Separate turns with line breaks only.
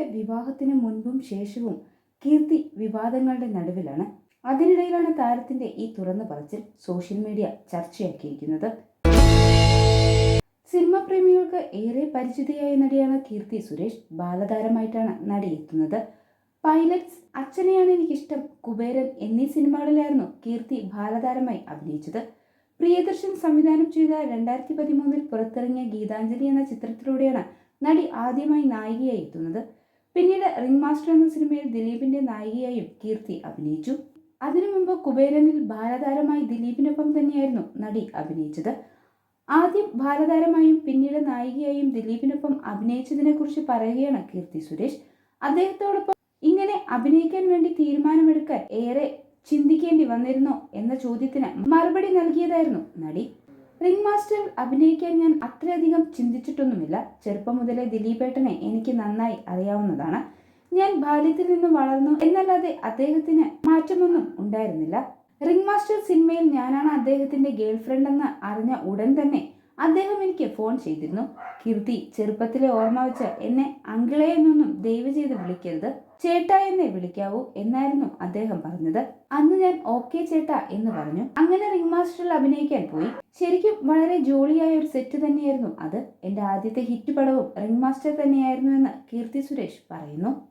കീർത്തിയുടെ വിവാഹത്തിന് മുൻപും ശേഷവും കീർത്തി വിവാദങ്ങളുടെ നടുവിലാണ്. അതിനിടയിലാണ് താരത്തിന്റെ ഈ തുറന്നു പറച്ചിൽ സോഷ്യൽ മീഡിയ ചർച്ചയാക്കിയിരിക്കുന്നത്. സിനിമ പ്രേമികൾക്ക് ഏറെ പരിചിതയായ നടിയാണ് കീർത്തി സുരേഷ്. ബാലതാരമായിട്ടാണ് നടി എത്തുന്നത് പൈലറ്റ്സ് അച്ഛനെയാണ് എനിക്കിഷ്ടം. കുബേരൻ എന്നീ സിനിമകളിലായിരുന്നു കീർത്തി ബാലതാരമായി അഭിനയിച്ചത്. പ്രിയദർശൻ സംവിധാനം ചെയ്ത രണ്ടായിരത്തി പതിമൂന്നിൽ പുറത്തിറങ്ങിയ ഗീതാഞ്ജലി എന്ന ചിത്രത്തിലൂടെയാണ് നടി ആദ്യമായി നായികയായി എത്തുന്നത്. പിന്നീട് റിംഗ് മാസ്റ്റർ എന്ന സിനിമയിൽ ദിലീപിന്റെ നായികയായും കീർത്തി അഭിനയിച്ചു. അതിനു മുമ്പ് കുബേരനിൽ ബാലതാരമായി ദിലീപിനൊപ്പം തന്നെയായിരുന്നു നടി അഭിനയിച്ചത്. ആദ്യം ബാലതാരമായും പിന്നീട് നായികയായും ദിലീപിനൊപ്പം അഭിനയിച്ചതിനെക്കുറിച്ച് പറയുകയാണ് കീർത്തി സുരേഷ്. അദ്ദേഹത്തോടൊപ്പം ഇങ്ങനെ അഭിനയിക്കാൻ വേണ്ടി തീരുമാനമെടുക്കാൻ ഏറെ ചിന്തിക്കേണ്ടി വന്നിരുന്നോ എന്ന ചോദ്യത്തിന് മറുപടി നൽകിയതായിരുന്നു നടി. റിംഗ് മാസ്റ്റർ അഭിനയിക്കാൻ ഞാൻ അത്രയധികം ചിന്തിച്ചിട്ടൊന്നുമില്ല. ചെറുപ്പം മുതലേ ദിലീപേട്ടനെ എനിക്ക് നന്നായി അറിയാവുന്നതാണ്. ഞാൻ ബാല്യത്തിൽ നിന്ന് വളർന്നു. എന്നല്ലാതെ അദ്ദേഹത്തിന് മാറ്റമൊന്നും ഉണ്ടായിരുന്നില്ല. റിംഗ് മാസ്റ്റർ സിനിമയിൽ ഞാനാണ് അദ്ദേഹത്തിന്റെ ഗേൾ ഫ്രണ്ട് എന്ന് അറിഞ്ഞ ഉടൻ തന്നെ അദ്ദേഹം എനിക്ക് ഫോൺ ചെയ്തിരുന്നു. കീർത്തി ചെറുപ്പത്തിലെ ഓർമ്മ വെച്ച് എന്നെ അങ്കിളെ എന്നൊന്നും ദയവ് ചെയ്ത് വിളിക്കരുത്. ചേട്ട എന്നെ വിളിക്കാവൂ എന്നായിരുന്നു അദ്ദേഹം പറഞ്ഞത്. അന്ന് ഞാൻ ഓക്കെ ചേട്ട എന്ന് പറഞ്ഞു. അങ്ങനെ റിംഗ് മാസ്റ്ററിൽ അഭിനയിക്കാൻ പോയി. ശരിക്കും വളരെ ജോളിയായ ഒരു സെറ്റ് തന്നെയായിരുന്നു അത്. എന്റെ ആദ്യത്തെ ഹിറ്റ് പടവും റിംഗ് മാസ്റ്റർ തന്നെയായിരുന്നു എന്ന് കീർത്തി സുരേഷ് പറയുന്നു.